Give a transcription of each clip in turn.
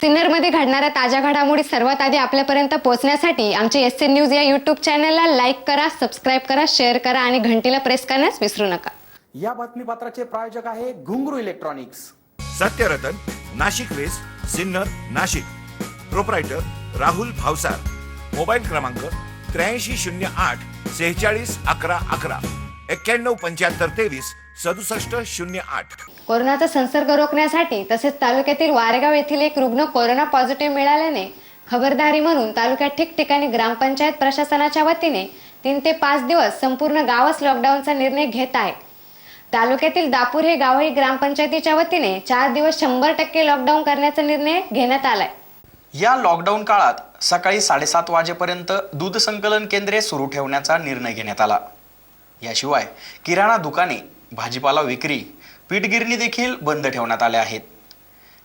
सिन्नरमध्ये घडणाऱ्या ताज्या घडामोडी सर्वात आधी आपल्यापर्यंत पोहोचण्यासाठी आमचे एस एन न्यूज या यूट्यूब चॅनलला लाईक करा सबस्क्राईब करा शेअर करा आणि घंटीला प्रेस करण्यास विसरू नका. या बातमीपत्राचे प्रायोजक आहे Ghungroo electronics. Satyaratan Nashik west Sinnar Nashik. Proprietor Rahul Bhavsar. Mobile क्रमांक त्र्याऐंशी शून्य आठ सेहेचाळीस अकरा अकरा. एक्क्याण्णव पंच्याहत्तर तेवीस सदुसष्ट शून्य आठ. कोरोनाचा संसर्ग रोखण्यासाठी तसेच तालुक्यातील वारेगाव येथील एक रुग्ण कोरोना पॉझिटिव्ह मिळाल्याने खबरदारी म्हणून तालुक्यात ठिकठिकाणी ग्रामपंचायत प्रशासनाच्या वतीने तीन ते पाच दिवस संपूर्ण गावच लॉकडाऊनचा निर्णय घेत आहे. तालुक्यातील दापूर हे गावही ग्रामपंचायतीच्या वतीने चार दिवस शंभर टक्के लॉकडाऊन करण्याचा निर्णय घेण्यात आलाय. या लॉकडाऊन काळात सकाळी साडेसात वाजेपर्यंत दूध संकलन केंद्रे सुरू ठेवण्याचा निर्णय घेण्यात आला. याशिवाय किराणा दुकाने भाजीपाला विक्री पीठगिरणी देखील बंद ठेवण्यात आल्या आहेत.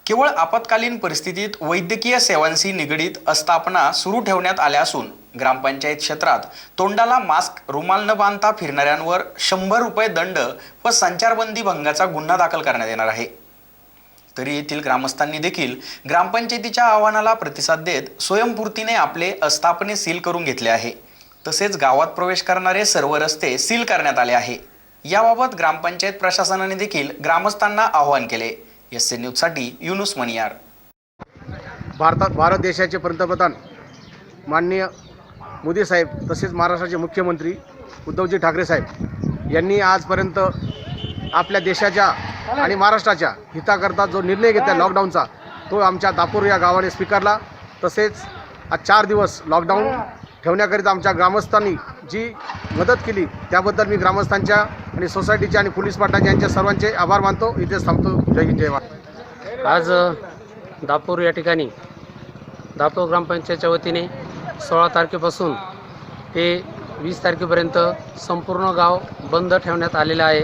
केवळ आपत्कालीन परिस्थितीत वैद्यकीय सेवांशी निगडीत आस्थापना सुरू ठेवण्यात आल्या असून ग्रामपंचायत क्षेत्रात तोंडाला मास्क रुमाल न बांधता फिरणाऱ्यांवर शंभर रुपये दंड व संचारबंदी भंगाचा गुन्हा दाखल करण्यात येणार आहे. तरी येथील ग्रामस्थांनी देखील ग्रामपंचायतीच्या आव्हानाला प्रतिसाद देत स्वयंपूर्तीने आपले आस्थापने सील करून घेतले आहे. तसेच गावात प्रवेश करणारे सर्व रस्ते सील करण्यात आले आहे. याबाबत ग्रामपंचायत प्रशासनाने देखील ग्रामस्थांना आवाहन केले. एस सी न्यूजसाठी युनुस मनियार भारतात भारत देशाचे पंतप्रधान माननीय मोदी साहेब तसेच महाराष्ट्राचे मुख्यमंत्री उद्धवजी ठाकरे साहेब यांनी आजपर्यंत आपल्या देशाच्या आणि महाराष्ट्राच्या हिताकरता जो निर्णय घेतला लॉकडाऊनचा तो आमच्या दापूर या गावाने स्वीकारला. तसेच आज चार दिवस लॉकडाऊन ठेवण्याकरिता आमच्या ग्रामस्थांनी जी मदत केली त्याबद्दल मी ग्रामस्थांच्या आणि सोसायटीच्या आणि पोलीस पाटाच्या यांच्या सर्वांचे आभार मानतो. इथेच थांबतो. जय हिंद जय आज दापूर या ठिकाणी दापूर ग्रामपंचायतच्या वतीने सोळा तारखेपासून ते वीस तारखेपर्यंत संपूर्ण गाव बंद ठेवण्यात आलेलं आहे.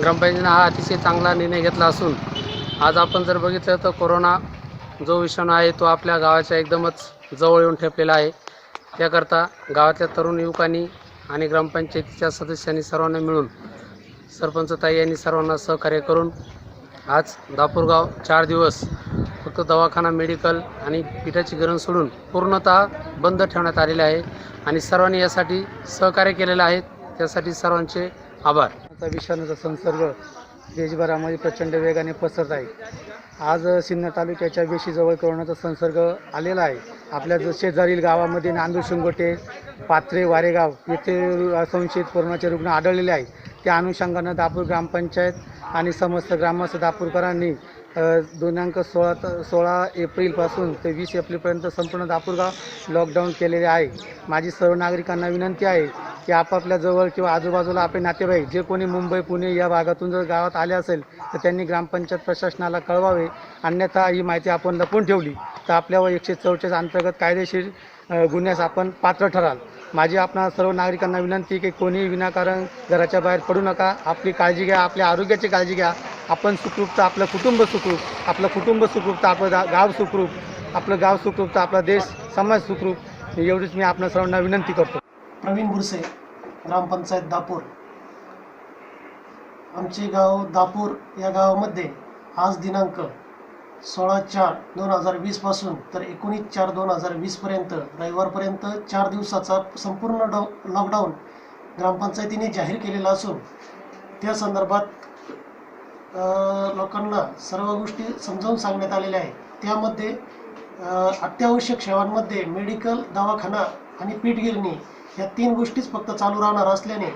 ग्रामपंचायतीनं हा अतिशय चांगला निर्णय घेतला असून आज आपण जर बघितलं तर कोरोना जो विषाणू आहे तो आपल्या गावाच्या एकदमच जवळ येऊन ठेपलेला आहे. त्याकरता गावातल्या तरुण युवकांनी आणि ग्रामपंचायतीच्या सदस्यांनी सर्वांना मिळून सरपंच ताई यांनी सर्वांना सहकार्य करून आज दापूरगाव चार दिवस फक्त दवाखाना मेडिकल आणि पिठाची गरज सोडून पूर्णतः बंद ठेवण्यात आलेले आहे आणि सर्वांनी यासाठी सहकार्य केलेलं आहे. त्यासाठी सर्वांचे आभार. आता विषाणूचा संसर्ग देशभरामध्ये प्रचंड वेगाने पसरत आहे. आज सिन्नर तालुक्याच्या वेशीजवळ कोरोनाचा संसर्ग आलेला आहे. आपल्या ज शेजारील गावामध्ये नांदूर शिंगोटे पात्रे वारेगाव येथे संशयित कोरोनाचे रुग्ण आढळलेले आहेत. त्या अनुषंगानं दापूर ग्रामपंचायत आणि समस्त ग्रामस्थ दापूरकरांनी अ, दिनांक सोळा त सोळा एप्रिलपासून ते वीस एप्रिलपर्यंत संपूर्ण दापूरगाव लॉकडाऊन केलेले आहे. माझी सर्व नागरिकांना विनंती आहे की आपापल्या जवळ किंवा आजूबाजूला आपले नातेवाईक जे कोणी मुंबई पुणे या भागातून जर गावात आले असेल तर त्यांनी ग्रामपंचायत प्रशासनाला कळवावे. अन्यथा ही माहिती आपण लपून ठेवली. तर आपल्यावर एकशे चौचाळीस अंतर्गत कायदेशीर गुन्ह्यास आपण पात्र ठराल. माझी आपणा सर्व नागरिकांना विनंती की कोणीही विनाकारण घराच्या बाहेर पडू नका. आपली काळजी घ्या आपल्या आरोग्याची काळजी घ्या. आपण सुखरूप तर आपलं कुटुंब सुखरूप आपलं कुटुंब सुखरूप तर आपलं गाव सुखरूप आपलं गाव सुखरूप तर आपला देश समाज सुखरूप. एवढीच मी आपल्या सर्वांना विनंती करतो. प्रवीण बुरसे. ग्रामपंचायत दापूर. आमचे गाव दापूर या गावामध्ये आज दिनांक सोळा चार दोन हजार वीसपासून तर एकोणीस चार दोन हजार वीसपर्यंत रविवारपर्यंत चार दिवसाचा संपूर्ण डॉ लॉकडाऊन ग्रामपंचायतीने जाहीर केलेला असून त्या संदर्भात लोकांना सर्व गोष्टी समजावून सांगण्यात आलेल्या आहेत. त्यामध्ये अत्यावश्यक सेवांमध्ये मेडिकल दवाखाना आणि पीठ गिरणी ह्या तीन गोष्टीच फक्त चालू राहणार असल्याने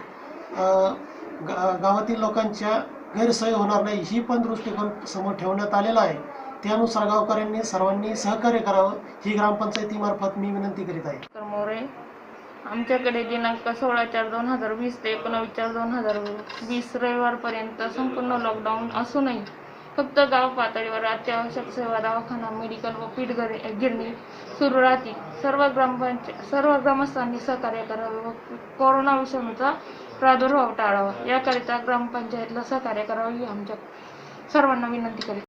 गा गावातील लोकांच्या गैरसोय होणार नाही ही पण दृष्टिकोन समोर ठेवण्यात आलेला आहे. त्यानुसार गावकऱ्यांनी सर्वांनी सहकार्य करावं ही ग्रामपंचायतीमार्फत मी विनंती करीत आहे. तर मोरे आमच्याकडे दिनांक सोळा चार दोन हजार वीस ते एकोणावीस चार दोन हजार वीस रविवारपर्यंत संपूर्ण लॉकडाऊन असूनही फक्त गाव पातळीवर अत्यावश्यक सेवा दवाखाना मेडिकल व पीठ गिर गिरणी सुरू राहतील. सर्व ग्रामपंचायत सर्व ग्रामस्थांनी सहकार्य करावे व कोरोना विषाणूचा प्रादुर्भाव टाळावा. याकरिता ग्रामपंचायतला सहकार्य करावे ही आमच्या सर्वांना विनंती करेल